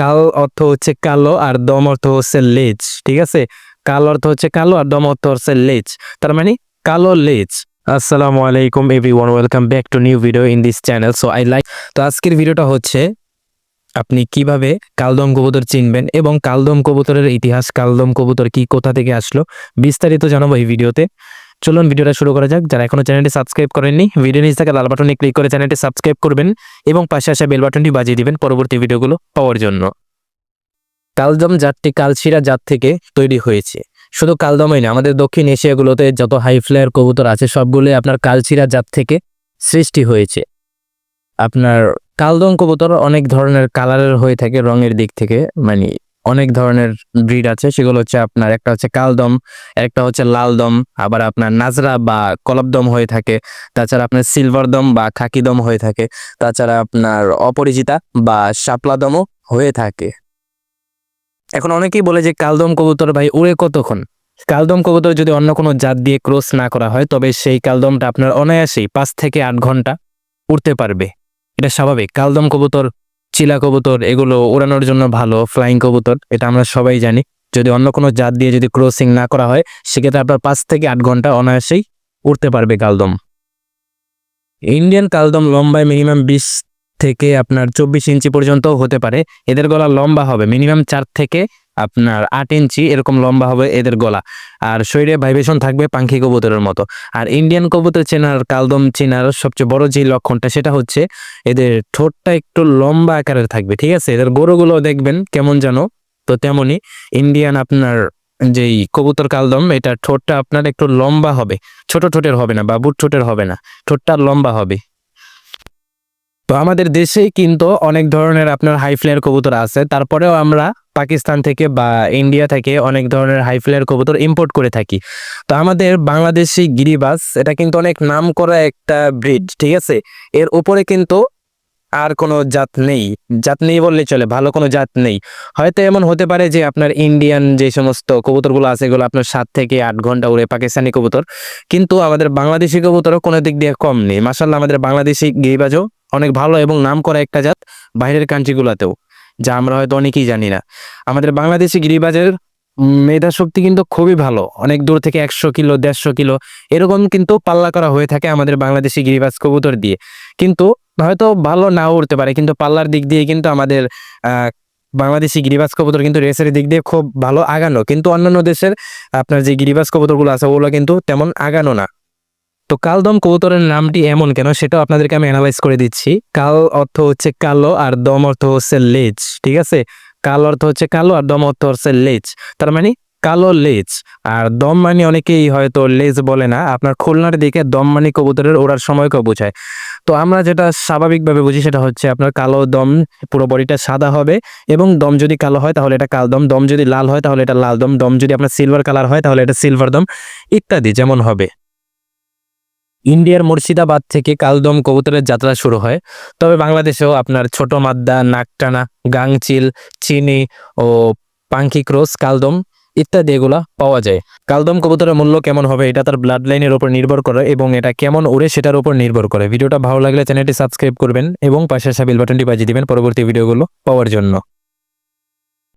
কাল অর্থ হচ্ছে কালো আর দম অর্থ হচ্ছে লেজ, ঠিক আছে? কাল অর্থ হচ্ছে কালো আর দম অর্থ হচ্ছে লেজ, তার মানে কালো লেজ। আসসালামু আলাইকুম everyone welcome back to new video in this channel so I like তো আজকের ভিডিওটা হচ্ছে আপনি কীভাবে কালদম কবুতর চিনবেন এবং কালদম কবুতরের ইতিহাস, কালদম কবুতর কি কোথা থেকে আসলো বিস্তারিত জানাব এই ভিডিওতে। চলুন ভিডিওটা শুরু করা যাক। যারা এখনও চ্যানেলটি সাবস্ক্রাইব করেননি ভিডিও নিচ থেকে লাল বাটনে ক্লিক করে চ্যানেলটি সাবস্ক্রাইব করবেন এবং পাশে আসা বেল বাটনটি বাজিয়ে দিবেন পরবর্তী ভিডিওগুলো পাওয়ার জন্য। কালদম জাতটি কালশিরা জাত থেকে তৈরি হয়েছে। শুধু কালদমই না, আমাদের দক্ষিণ এশিয়াগুলোতে যত হাই ফ্লায়ার কবুতর আছে, সবগুলোই আপনার কালশিরা জাত থেকে সৃষ্টি হয়েছে। আপনার কালদম কবুতর অনেক ধরনের কালারের হয়ে থাকে, রঙের দিক থেকে মানে অনেক ধরনের ব্রিড আছে। সেগুলো হচ্ছে আপনার, একটা হচ্ছে কালদম একটা হচ্ছে লাল দম আবার আপনার নাজরা বা কলবদম হয়ে থাকে। তাছাড়া আপনার সিলভার দম বা খাকি দম হয়ে থাকে। তাছাড়া আপনার অপরিচিতা বা শাপলা দমও হয়ে থাকে। এখন অনেকেই বলে যে কালদম কবুতর ভাই উড়ে কতক্ষণ? কালদম কবুতর যদি অন্য কোনো জাত দিয়ে ক্রস না করা হয়, তবে সেই কালদমটা আপনার অনায়াসেই পাঁচ থেকে আট ঘণ্টা উড়তে পারবে। এটা স্বাভাবিক। কালদম কবুতর চিলা কবুতর, এগুলো উড়ানোর জন্য ভালো ফ্লাইং কবুতর, এটা আমরা সবাই জানি। যদি অন্য কোনো জাত দিয়ে যদি ক্রসিং না করা হয়, সেক্ষেত্রে আপনার পাঁচ থেকে আট ঘণ্টা অনায়াসেই উড়তে পারবে কালদম। ইন্ডিয়ান কালদম লম্বায় মিনিমাম বিশ থেকে আপনার চব্বিশ ইঞ্চি পর্যন্ত হতে পারে। এদের গলা লম্বা হবে মিনিমাম চার থেকে আপনার আট ইঞ্চি এরকম লম্বা হবে এদের গলা। আর শরীরে ভাইব্রেশন থাকবে পাখি কবুতরের মতো। আর ইন্ডিয়ান কবুতর চেনার, কালদম চেনার সবচেয়ে বড় যে লক্ষণটা সেটা হচ্ছে এদের ঠোঁটটা একটু লম্বা আকারের থাকবে, ঠিক আছে? এদের গরুগুলো দেখবেন কেমন যেন, তো তেমনই ইন্ডিয়ান আপনার যেই কবুতর কালদম, এটা ঠোঁটটা আপনার একটু লম্বা হবে। ছোট ঠোঁটের হবে না বা বুট ঠোঁটের হবে না, ঠোঁটটা লম্বা হবে। তো আমাদের দেশেই কিন্তু অনেক ধরনের আপনার হাই ফ্লেয়ার কবুতর আছে। তারপরেও আমরা পাকিস্তান থেকে বা ইন্ডিয়া থেকে অনেক ধরনের হাই ফ্লেয়ার কবুতর ইম্পোর্ট করে থাকি। তো আমাদের বাংলাদেশি গিরিবাস, এটা কিন্তু অনেক নাম করা একটা ব্রিড ঠিক আছে? এর উপরে কিন্তু আর কোনো জাত নেই। জাত নেই বললে চলে, ভালো কোনো জাত নেই। হয়তো এমন হতে পারে যে আপনার ইন্ডিয়ান যে সমস্ত কবুতরগুলো আছে, এগুলো আপনার সাত থেকে আট ঘণ্টা উড়ে পাকিস্তানি কবুতর। কিন্তু আমাদের বাংলাদেশি কবুতরও কোনো দিক দিয়ে কম নেই। মাসাল্লাহ আমাদের বাংলাদেশি গিরিবাজও অনেক ভালো এবং নাম করা একটা জাত বাইরের কান্ট্রিগুলোতেও যা আমরা হয়তো অনেকেই জানি না। আমাদের বাংলাদেশি গিরিবাজের মেধা শক্তি কিন্তু খুবই ভালো। অনেক দূর থেকে একশো কিলো, দেড়শো কিলো, এরকম কিন্তু পাল্লা করা হয়ে থাকে আমাদের বাংলাদেশি গিরিবাজ কবুতর দিয়ে। কিন্তু হয়তো ভালো নাও উঠতে পারে, কিন্তু পাল্লার দিক দিয়ে কিন্তু আমাদের বাংলাদেশি গিরিবাজ কবুতর কিন্তু রেসের দিক দিয়ে খুব ভালো আগানো। কিন্তু অন্যান্য দেশের আপনার যে গিরিবাজ কবুতরগুলো আছে, ওগুলো কিন্তু তেমন আগানো না। তো কালদম কবুতরের নামটি এমন কেন সেটাও আপনাদেরকে আমি অ্যানালাইজ করে দিচ্ছি। কাল অর্থ হচ্ছে কালো আর দম অর্থ হচ্ছে লেজ, ঠিক আছে? কাল অর্থ হচ্ছে কালো আর দম অর্থ হচ্ছে লেজ, তার মানে কালো লেজ। আর দম মানে অনেকেই হয়তো লেজ বলে না, আপনার খুলনার দিকে দম মানে কবুতরের ওড়ার সময়কেও বোঝায়। তো আমরা যেটা স্বাভাবিকভাবে বুঝি সেটা হচ্ছে আপনার কালো দম, পুরো বডিটা সাদা হবে এবং দম যদি কালো হয় তাহলে এটা কাল দম দম যদি লাল হয় তাহলে এটা লাল দম দম যদি আপনার সিলভার কালার হয় তাহলে এটা সিলভার দম, ইত্যাদি যেমন হবে। ইন্ডিয়ার মুর্শিদাবাদ থেকে কালদম কবুতরের যাত্রা শুরু হয়। তবে বাংলাদেশেও আপনার ছোট মাদ্দা নাকটানা গাংচিল, চিনি ও পাঙ্কি ক্রোস, কালদম ইত্যাদি এগুলা পাওয়া যায়। কালদম কবুতরের মূল্য কেমন হবে এটা তার ব্লাড লাইনের উপর নির্ভর করে এবং এটা কেমন উড়ে সেটার উপর নির্ভর করে। ভিডিওটা ভালো লাগলে চ্যানেলটি সাবস্ক্রাইব করবেন এবং পাশে সাবিল বাটনটি বাজিয়ে দিবেন পরবর্তী ভিডিওগুলো পাওয়ার জন্য।